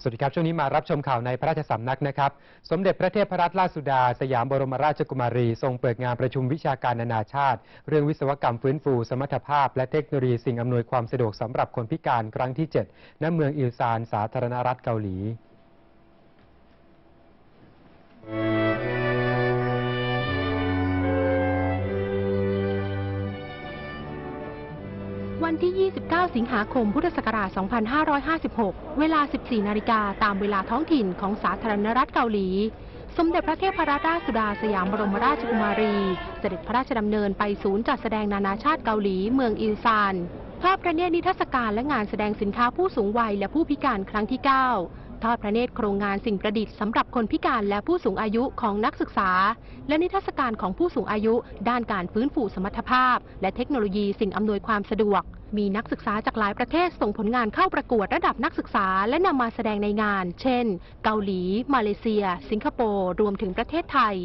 สวัสดีครับ ช่วงนี้มารับชมข่าวในพระราชสำนักนะครับ สมเด็จพระเทพรัตนราชสุดา สยามบรมราชกุมารี ทรงเปิดงานประชุมวิชาการนานาชาติ เรื่องวิศวกรรมฟื้นฟู สมรรถภาพ และเทคโนโลยีสิ่งอำนวยความสะดวกสำหรับคนพิการครั้งที่ 7 ณ เมืองอิลซาน สาธารณรัฐเกาหลี วันที่ 29 สิงหาคม พุทธศักราช 2556 เวลา 14 นาฬิกาตามเวลาท้องถิ่นของสาธารณรัฐเกาหลี สมเด็จพระเทพรัตนราชสุดาสยามบรมราชกุมารี เสด็จพระราชดำเนินไปศูนย์จัดแสดงนานาชาติเกาหลีเมืองอิลซานภาพพระเนตรนิทรรศการและงานแสดงสินค้าผู้สูงวัยและผู้พิการครั้งที่ 9 ทอดพระเนตรโครงงานสิ่งประดิษฐ์สำหรับคนพิการและผู้สูงอายุของนักศึกษา และนิทรรศการของผู้สูงอายุ ด้านการฟื้นฟูสมรรถภาพ และเทคโนโลยีสิ่งอำนวยความสะดวก มีนักศึกษาจากหลายประเทศส่งผลงานเข้าประกวดระดับนักศึกษาและนำมาแสดงในงาน เช่น เกาหลี มาเลเซีย สิงคโปร์ รวมถึงประเทศไทย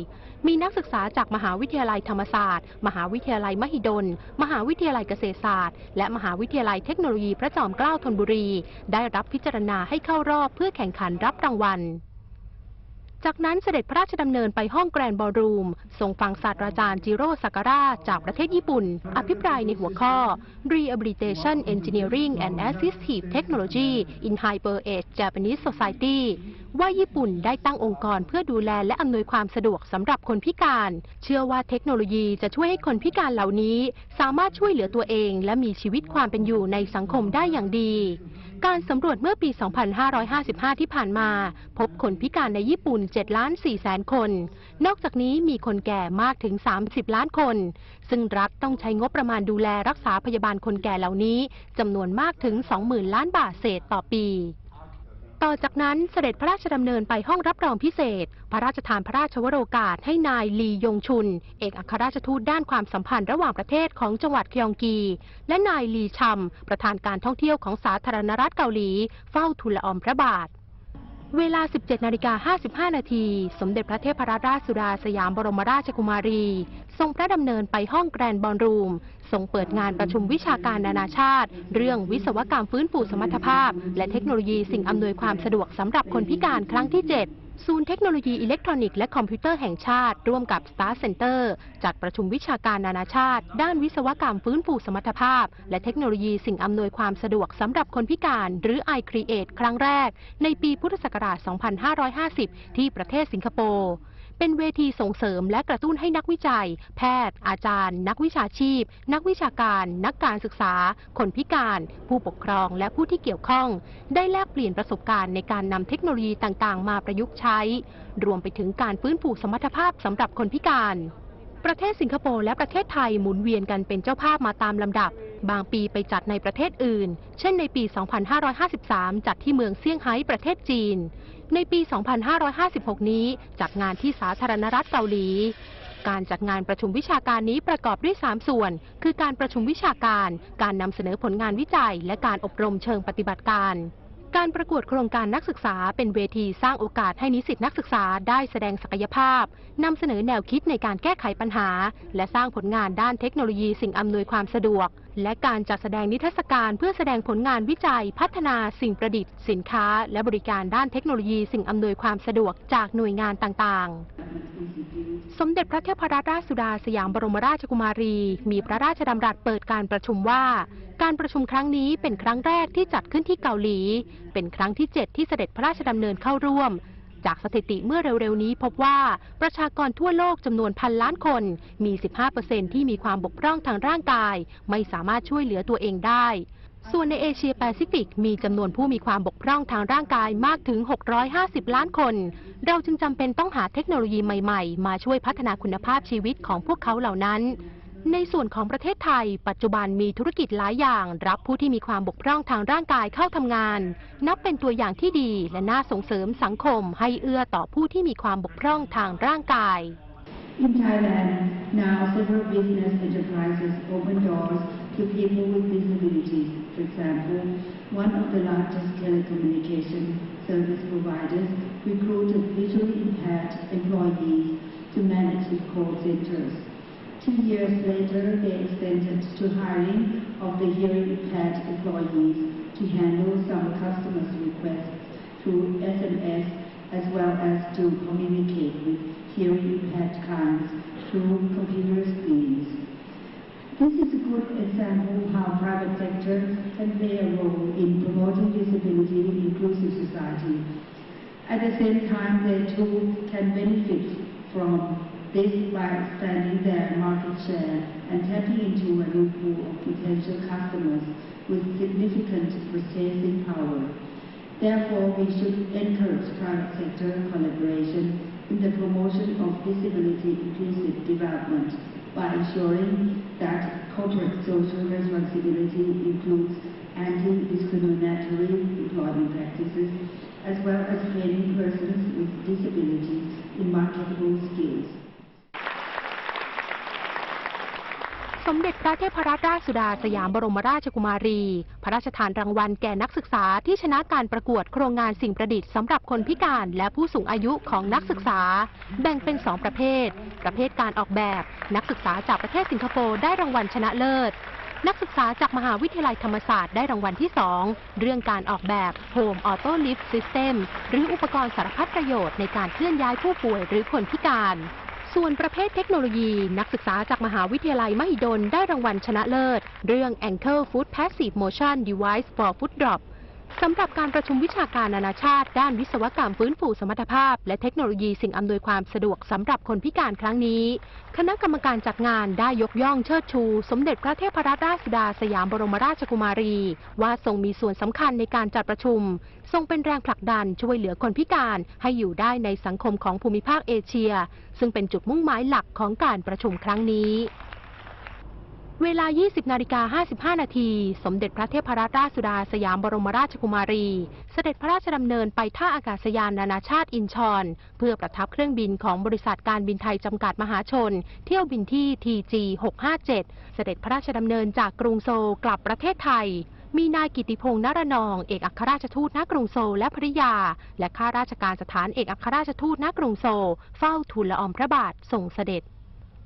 มีนักศึกษาจากมหาวิทยาลัยธรรมศาสตร์ มหาวิทยาลัยมหิดล มหาวิทยาลัยเกษตรศาสตร์ และมหาวิทยาลัยเทคโนโลยีพระจอมเกล้าธนบุรี ได้รับพิจารณาให้เข้ารอบเพื่อแข่งขันรับรางวัล จากนั้นเสด็จพระราชดำเนินไปห้องแกรนบอลรูมทรงฟังศาสตราจารย์จิโร่ซากราจากประเทศญี่ปุ่น อภิปรายในหัวข้อ Rehabilitation Engineering and Assistive Technology in Hyper Age Japanese Society ว่าญี่ปุ่นได้ตั้งองค์กรเพื่อดูแลและอำนวยความสะดวกสำหรับคนพิการ เชื่อว่าเทคโนโลยีจะช่วยให้คนพิการเหล่านี้ สามารถช่วยเหลือตัวเอง และมีชีวิตความเป็นอยู่ในสังคมได้อย่างดี การสำรวจเมื่อปี 2555 ที่ผ่านมา พบคนพิการในญี่ปุ่น 7 ล้าน4แสนคน นอกจากนี้มีคนแก่มากถึง 30 ล้านคน ซึ่งรัฐต้องใช้งบประมาณดูแลรักษาพยาบาลคนแก่เหล่านี้จำนวนมากถึง 20,000 ล้านบาทเศษต่อปี ต่อจากนั้นเสด็จพระราชดำเนินไปห้องรับรองพิเศษ พระราชทานพระราชวโรกาสให้นายลียงชุน เอกอัครราชทูตด้านความสัมพันธ์ระหว่างประเทศของจังหวัดคยองกี และนายลีชัม ประธานการท่องเที่ยวของสาธารณรัฐเกาหลี เฝ้าทูลละอองพระบาทเวลา 17 นาฬิกา 55 นาที สมเด็จพระเทพรัตนราชสุดาสยามบรมราชกุมารี ทรงพระดำเนินไปห้องแกรนบอลรูมทรงเปิดงานประชุมวิชาการนานาชาติ เรื่องวิศวกรรมฟื้นฟูสมรรถภาพ และเทคโนโลยีสิ่งอำนวยความสะดวกสำหรับคนพิการครั้งที่ 7ศูนย์เทคโนโลยีอิเล็กทรอนิกส์และคอมพิวเตอร์แห่งชาติ ร่วมกับ Star Center จัดประชุมวิชาการนานาชาติ ด้านวิศวกรรมฟื้นฟูสมรรถภาพ และเทคโนโลยีสิ่งอำนวยความสะดวกสำหรับคนพิการ หรือ iCreate ครั้งแรก ในปีพุทธศักราช 2550 ที่ประเทศสิงคโปร์ เป็นเวทีส่งเสริมและกระตุ้นให้นักวิจัย แพทย์ อาจารย์ นักวิชาชีพ นักวิชาการ นักการศึกษา คนพิการ ผู้ปกครองและผู้ที่เกี่ยวข้อง ได้แลกเปลี่ยนประสบการณ์ในการนำเทคโนโลยีต่างๆ มาประยุกต์ใช้ รวมไปถึงการฟื้นฟูสมรรถภาพสำหรับคนพิการ ประเทศสิงคโปร์และประเทศไทยหมุนเวียนกันเป็นเจ้าภาพมาตามลำดับ บางปีไปจัดในประเทศอื่น เช่นในปี 2553 จัดที่เมืองเซี่ยงไฮ้ประเทศจีน ในปี 2556 นี้จัดงานที่สาธารณรัฐเกาหลี การจัดงานประชุมวิชาการนี้ประกอบด้วย 3 ส่วน คือการประชุมวิชาการ การนำเสนอผลงานวิจัย และการอบรมเชิงปฏิบัติการ การประกวดโครงการนักศึกษาเป็นเวทีสร้างโอกาสให้นิสิตนักศึกษาได้แสดงศักยภาพนำเสนอแนวคิดในการแก้ไขปัญหา และสร้างผลงานด้านเทคโนโลยีสิ่งอำนวยความสะดวก และการจัดแสดงนิทรรศการเพื่อแสดงผลงานวิจัย พัฒนาสิ่งประดิษฐ์ สินค้า และบริการด้านเทคโนโลยีสิ่งอำนวยความสะดวกจากหน่วยงานต่างๆ สมเด็จพระเทพรัตนราชสุดาสยามบรมราชกุมารี มีพระราชดำรัสเปิดการประชุมว่า การประชุมครั้งนี้เป็นครั้งแรกที่จัดขึ้นที่เกาหลี เป็นครั้งที่ 7 ที่เสด็จพระราชดำเนินเข้าร่วม จากสถิติเมื่อเร็วๆนี้พบว่าประชากรทั่วโลกจำนวนพันล้านคน มี 15%ที่มีความบกพร่องทางร่างกาย ไม่สามารถช่วยเหลือตัวเองได้ ส่วนในเอเชียแปซิฟิกมีจำนวนผู้มีความบกพร่องทางร่างกายมากถึง 650 ล้านคน เราจึงจำเป็นต้องหาเทคโนโลยีใหม่ๆ มาช่วยพัฒนาคุณภาพชีวิตของพวกเขาเหล่านั้น ในส่วนของประเทศไทย ปัจจุบันมีธุรกิจหลายอย่าง รับผู้ที่มีความบกพร่องทางร่างกายเข้าทำงาน นับเป็นตัวอย่างที่ดีและน่าส่งเสริมสังคมให้เอื้อต่อผู้ที่มีความบกพร่องทางร่างกาย In Thailand, now several business enterprises open doors to people with disabilities. For example, one of the largest telecommunication service providers recruited visually impaired employees to manage its call centers. Two years later, they extended to hiring of the hearing impaired employees to handle some customers' requests through SMS as well as to communicate with hearing impaired clients through computer screens. This is a good example of how private sector can play a role in promoting disability in inclusive society. At the same time, they too can benefit from this by expanding their market share and tapping into a new pool of potential customers with significant purchasing power. Therefore, we should encourage private sector collaboration in the promotion of disability inclusive development by ensuring that corporate social responsibility includes anti-discriminatory employment practices as well as training persons with disabilities in marketable skills. สมเด็จพระเทพรัตนราชสุดาสยามบรมราชกุมารี พระราชทานรางวัลแก่นักศึกษาที่ชนะการประกวดโครงงานสิ่งประดิษฐ์สำหรับคนพิการและผู้สูงอายุของนักศึกษา แบ่งเป็น 2 ประเภท ประเภทการออกแบบ นักศึกษาจากประเทศสิงคโปร์ได้รางวัลชนะเลิศ นักศึกษาจากมหาวิทยาลัยธรรมศาสตร์ได้รางวัลที่ 2 เรื่องการออกแบบ Home Auto Lift System หรืออุปกรณ์สารพัดประโยชน์ในการเคลื่อนย้ายผู้ป่วยหรือคนพิการ ส่วนประเภทเทคโนโลยีนักศึกษาจากมหาวิทยาลัยมหิดลได้รางวัลชนะเลิศ เรื่อง Ankle Foot Passive Motion Device for Foot Drop สำหรับการประชุมวิชาการนานาชาติ ด้านวิศวกรรมฟื้นฟูสมรรถภาพ และเทคโนโลยีสิ่งอำนวยความสะดวกสำหรับคนพิการครั้งนี้ คณะกรรมการจัดงานได้ยกย่องเชิดชู สมเด็จพระเทพรัตนราชสุดาสยามบรมราชกุมารี ว่าทรงมีส่วนสำคัญในการจัดประชุม ทรงเป็นแรงผลักดันช่วยเหลือคนพิการให้อยู่ได้ในสังคมของภูมิภาคเอเชีย ซึ่งเป็นจุดมุ่งหมายหลักของการประชุมครั้งนี้ เวลา 20 นาฬิกา 55 นาที สมเด็จพระเทพรัตนราชสุดาสยามบรมราชกุมารี เสด็จพระราชดำเนินไปท่าอากาศยานนานาชาติอินชอน เพื่อประทับเครื่องบินของบริษัทการบินไทยจำกัดมหาชน เที่ยวบินที่ TG 657 เสด็จพระราชดำเนินจากกรุงโซลกลับประเทศไทยมีนายกิติพงษ์นรนอง เอกอัครราชทูตณกรุงโซลและภริยา และข้าราชการสถานเอกอัครราชทูตณกรุงโซลเฝ้าทูลละอองพระบาททรงเสด็จ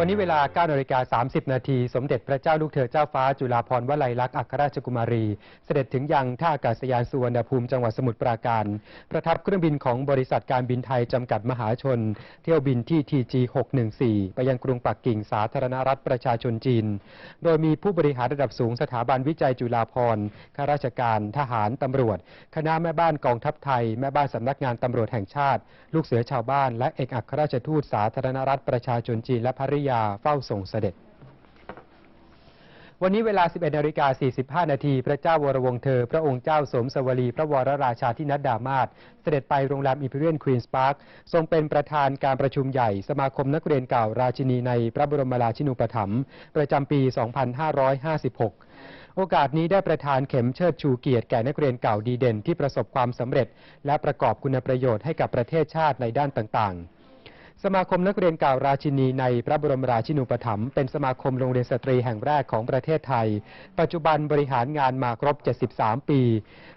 วันนี้เวลา9นาฬิกา30 นาที สมเด็จพระเจ้าลูกเธอเจ้าฟ้าจุฬาภรณ์วลัยลักษณ์อัครราชกุมารี เสด็จถึงยังท่าอากาศยานสุวรรณภูมิจังหวัดสมุทรปราการ ประทับเครื่องบินของบริษัทการบินไทย จำกัดมหาชน เที่ยวบินที่ TG 614 ไปยังกรุงปักกิ่งสาธารณรัฐประชาชนจีน โดยมีผู้บริหารระดับสูงสถาบันวิจัยจุฬาภรณ์ข้าราชการ ทหาร ตำรวจ คณะแม่บ้านกองทัพไทย แม่บ้านสำนักงานตำรวจแห่งชาติ ลูกเสือชาวบ้าน และเอกอัครราชทูตสาธารณรัฐประชาชนจีนและภริยาเฝ้าส่งเสด็จ วันนี้เวลา 11นาฬิกา45 นาที พระเจ้าวรวงศ์เธอ พระองค์เจ้าสมสวลี พระวรราชาธินัดดามาศเสด็จไปโรงแรมอิมพีเรียนควีนส์พาร์คทรงเป็นประธานการประชุมใหญ่สมาคมนักเรียนเก่าราชินีในพระบรมราชินูปถัมภ์ประจำปี 2556โอกาสนี้ได้ประธานเข็มเชิดชูเกียรติแก่นักเรียนเก่าดีเด่นที่ประสบความสำเร็จ และประกอบคุณประโยชน์ให้กับประเทศชาติในด้านต่างๆ สมาคมนักเรียนเก่าราชินีในพระบรมราชินูปถัมภ์เป็นสมาคมโรงเรียนสตรีแห่งแรกของประเทศไทย ปัจจุบันบริหารงานมาครบ 73 ปี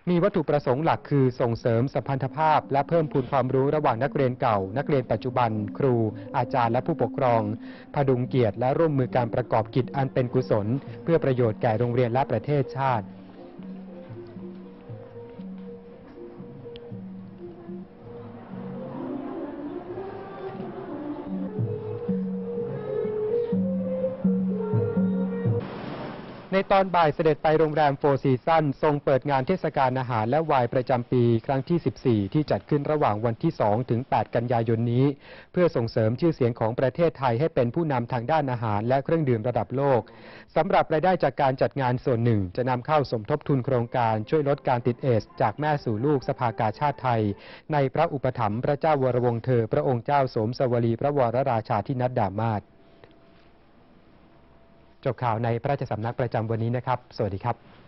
มีวัตถุประสงค์หลักคือส่งเสริมสัมพันธภาพ และเพิ่มพูนความรู้ระหว่างนักเรียนเก่า นักเรียนปัจจุบัน ครู อาจารย์และผู้ปกครอง พดุงเกียรติและร่วมมือการประกอบกิจอันเป็นกุศล เพื่อประโยชน์แก่โรงเรียนและประเทศชาติ ในตอนบ่ายเสด็จไปโรงแรมโฟร์ซีซั่นทรงเปิดงานเทศกาลอาหารและวน์ประจำปีครั้งที่ 14 ที่จัดขึ้นระหว่างวันที่ 2 ถึง 8 กันยายนนี้ เพื่อส่งเสริมชื่อเสียงของประเทศไทยให้เป็นผู้นำทางด้านอาหารและเครื่องดื่มระดับโลกสำหรับรายได้จากการจัดงานส่วนหนึ่ง จะนำเข้าสมทบทุนโครงการช่วยลดการติดเอส จากแม่สู่ลูกสภากาชาติไทย ในพระอุปถัมภ์พระเจ้าวรวงศ์เธอ พระองค์เจ้าสมสวลีพระวรราชาธินัดดามาศ จบข่าวในพระราชสำนักประจำวันนี้นะครับ สวัสดีครับ